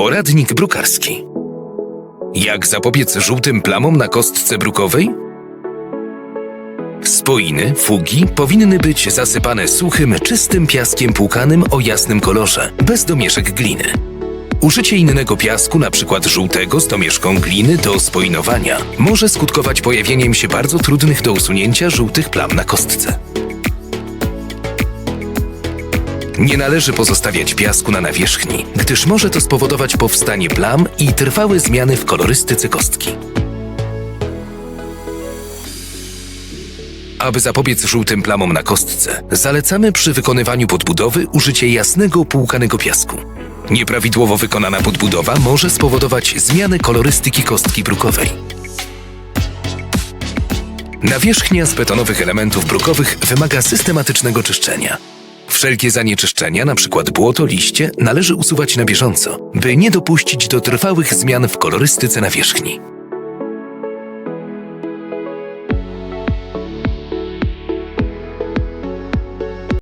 Poradnik brukarski. Jak zapobiec żółtym plamom na kostce brukowej? Spoiny, fugi powinny być zasypane suchym, czystym piaskiem płukanym o jasnym kolorze, bez domieszek gliny. Użycie innego piasku, np. żółtego z domieszką gliny do spoinowania, może skutkować pojawieniem się bardzo trudnych do usunięcia żółtych plam na kostce. Nie należy pozostawiać piasku na nawierzchni, gdyż może to spowodować powstanie plam i trwałe zmiany w kolorystyce kostki. Aby zapobiec żółtym plamom na kostce, zalecamy przy wykonywaniu podbudowy użycie jasnego płukanego piasku. Nieprawidłowo wykonana podbudowa może spowodować zmianę kolorystyki kostki brukowej. Nawierzchnia z betonowych elementów brukowych wymaga systematycznego czyszczenia. Wszelkie zanieczyszczenia, np. błoto, liście, należy usuwać na bieżąco, by nie dopuścić do trwałych zmian w kolorystyce nawierzchni.